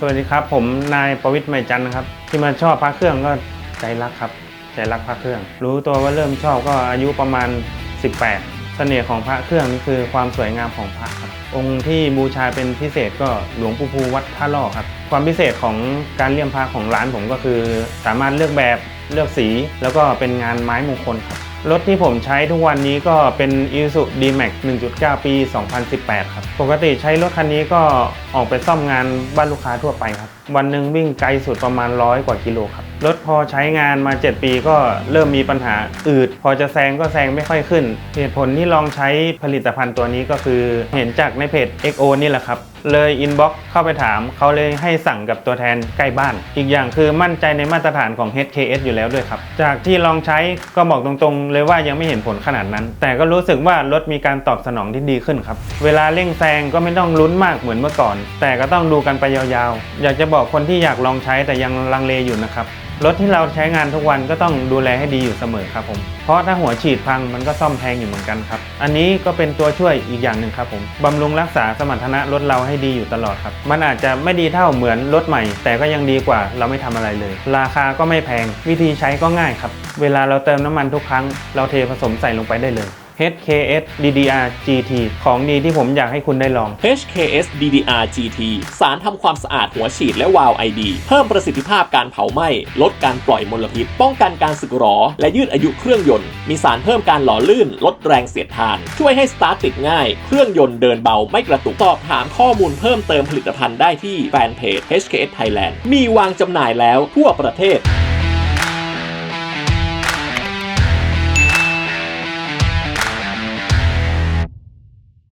สวัสดีครับ ผมนายประวิทย์ใหม่จันทร์นะครับ ที่มาชอบพระเครื่องก็ใจรักครับ ใจรักพระเครื่อง รู้ตัวว่าเริ่มชอบก็อายุประมาณ 18เสน่ห์ของพระเครื่องนี่คือความสวยงามของพระครับองค์ที่บูชาเป็นพิเศษก็หลวงปู่ภูวัดท่าล่อครับ ความพิเศษของการเลี่ยมพระของร้านผมก็คือ สามารถเลือกแบบเลือกสี แล้วก็เป็นงานไม้มงคลครับ รถที่ผมใช้ทุกวันนี้ก็เป็น i s u D-Max 1.9 ปี 2018 ครับ ปกติใช้รถคันนี้ก็ออกไปซ่อมงานบ้านลูกค้าทั่วไปครับ วันหนึ่งวิ่งไกลสุดประมาณร้อยกว่ากิโลครับ รถพอใช้งานมา 7 ปีก็เริ่มมีปัญหาอืด พอจะแซงก็แซงไม่ค่อยขึ้น เหตุผลที่ลองใช้ผลิตภัณฑ์ตัวนี้ก็คือเห็นจากในเพจ XO นี่แหละครับเลยอินบ็อกซ์เข้าไปถาม เขาเลยให้สั่งกับตัวแทนใกล้บ้าน อีกอย่างคือมั่นใจในมาตรฐานของ HKS อยู่แล้วด้วยครับ จากที่ลองใช้ก็บอกตรงๆ เลยว่ายังไม่เห็นผลขนาดนั้น แต่ก็รู้สึกว่ารถมีการตอบสนองที่ดีขึ้นครับ เวลาเร่งแซงก็ไม่ต้องลุ้นมากเหมือนเมื่อก่อน แต่ก็ต้องดูกันไปยาวๆ อยากจะบอกคนที่อยากลองใช้แต่ยังลังเลอยู่นะครับ รถที่เราใช้งานทุกวันก็ต้องดูแลให้ดีอยู่เสมอครับผม เพราะถ้าหัวฉีดพังมันก็ซ่อมแพงอยู่เหมือนกันครับ อันนี้ก็เป็นตัวช่วยอีกอย่างหนึ่งครับผมบำรุงรักษาสมรรถนะรถเราให้ดีอยู่ตลอดครับ มันอาจจะไม่ดีเท่าเหมือนรถใหม่ แต่ก็ยังดีกว่าเราไม่ทำอะไรเลย ราคาก็ไม่แพงวิธีใช้ก็ง่ายครับ เวลาเราเติมน้ำมันทุกครั้ง เราเทผสมใส่ลงไปได้เลย HKS DDR GT ของดีที่ผมอยากให้คุณได้ลอง HKS DDR GT สารทำความสะอาดหัวฉีดและวาล์ว ID เพิ่มประสิทธิภาพการเผาไหม้ ลดการปล่อยมลพิษ ป้องกันการสึกหรอ และยืดอายุเครื่องยนต์ มีสารเพิ่มการหล่อลื่น ลดแรงเสียดทาน ช่วยให้สตาร์ทติดง่าย เครื่องยนต์เดินเบาไม่กระตุก สอบถามข้อมูลเพิ่มเติมผลิตภัณฑ์ได้ที่แฟนเพจ HKS Thailand มีวางจำหน่ายแล้วทั่วประเทศ